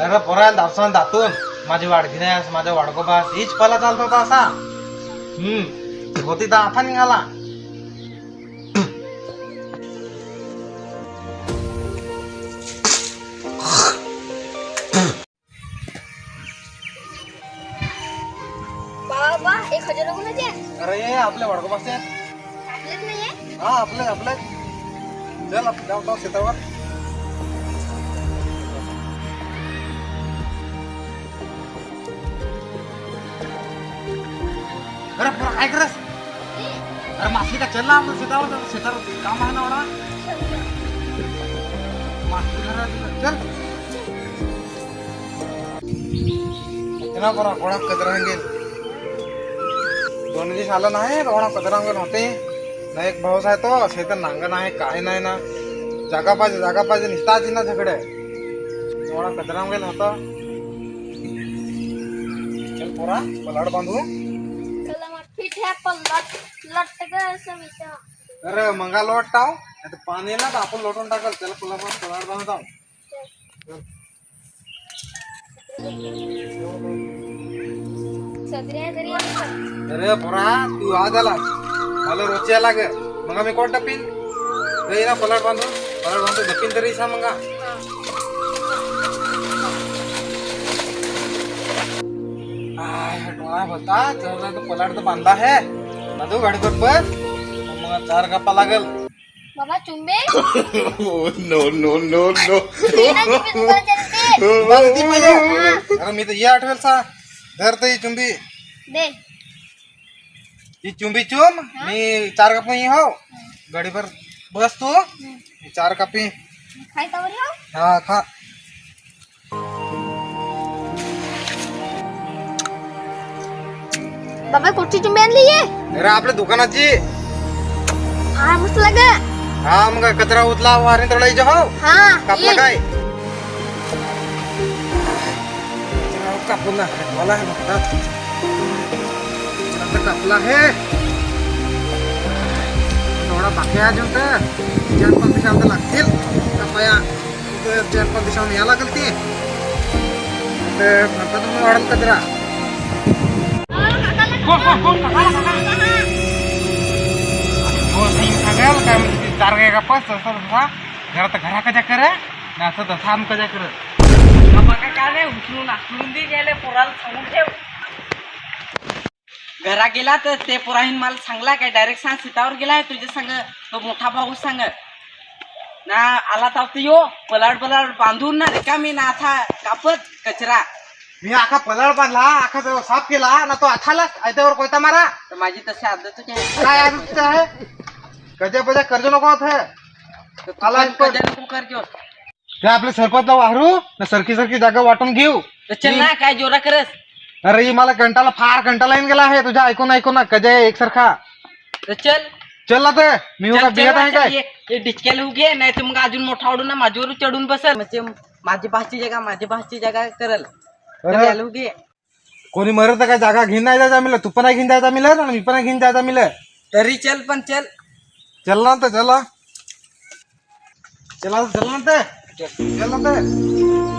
अरे पोरायला दावसान दातून माझी वाडगी नाही माझा वाडगोबा हीच पला चालत होता असा. हम्म. होती तर आता निघाला. बाबा एक हजार कोणाचे अरे ये आपल्या नाहीये? हा आपले आपले. चल आप- जाऊ जाऊ शेतावर. अरे पोरा काय करस अरे मासी का चल ना आपलं शेतावर जाऊ. शेतावर काम आहे ना मला मासली धरा तिथं. चल. ना पोरा घोडा कदरांगेल दोन दिवस आलं नाही कोणा कदरांगण होते ना एक भाऊस आहे तो शेतात नांगण आहे काय नाही ना. जागा पाहिजे जागा पाहिजे निसताची ना झगडे कोणा कदरांगेल होता चल पोरा पलाड बांधू. अरे मंगा लोट टाव पाणी ना आपण लोटून टाकल त्याला पुन्हा पण बांधू आहे. अरे पोरा तू आज आला मला रोज यायला ग मग मी कोण टपीन रे ना पलाड बांधू पलाड बांधू धपीन तरी सा मंगा. आय, डोळा होता चल तो पलाड तर बांधला है बांधू गाडी कर बस. मग चार गप्पा लागल. बाबा चुंबे. ना. अरे मी तर ये आठवेल सा धर तर ही चुंबी. दे. ही चुंबी चुम. मी चार कप ही हो गाडीवर बस तू. चार कपी हो हा खा. बाबा कुठची चुंबी आणली अरे आपल्या दुकानाची हा मस्त लाग। हा मग कचरा उचला वारे तोडायचे हो हा कापला. काय कापून ना मला हे कापला हे थोडा बाकी अजून तर चार पाच दिवसांत लागतील कापाया चार पाच दिवसांनी या लागेल ती तर तुम्ही वाढेल कचरा। हो काय म्हणजे चार काय कापस तसा तसा घरात घरा कजा कर ना असं तसा आम कजा कर काय काय नाही उचलून आचलून दे गेले पोराला सांगून ठेव घरा गेला तर ते पोराहीन मला सांगला काय डायरेक्ट सांग सीतावर गेलाय तुझ्या सांग. तो मोठा भाऊ सांग. ना आला तर तो यो पलाड पलाड बांधून ना रिकामी ना आता कापत कचरा. मी आखा पलाळ बांधला आखा तो साफ केला ना तो आठाला आयत्यावर कोयता मारा. तर माझी तशी आदत आहे काय आदत आहे कजा पजा कर्ज नको होत है तर तू आला पण पण. कधी नको कर घेऊ ते आपले सरपंचला वाहरू ना सरकी सरकी जागा वाटून घेऊ. तर चल ना काय जोरा करस? अरे ही मला कंटाला फार कंटाला येऊन गेला आहे. तुझ्या ऐकून ऐकून ना कजा एकसारखा. तर चल. चल ना ते मी उगा ना, आहे काय? डिचक्याला उगे नाही तर मग अजून मोठा आवडून ना माझ्यावर चढून बसल. म्हणजे माझी भाची जगा माझी भाची जगा करल. तर कोणी मरत काय जागा घेऊन नाही जायचा मिळत तू पण नाही घेऊन जायचा मिळत आणि मी पण नाही घेऊन जायचा मिळत तरी चल पण चल. चल ना तर चला. चला चल ना ते चल ना ते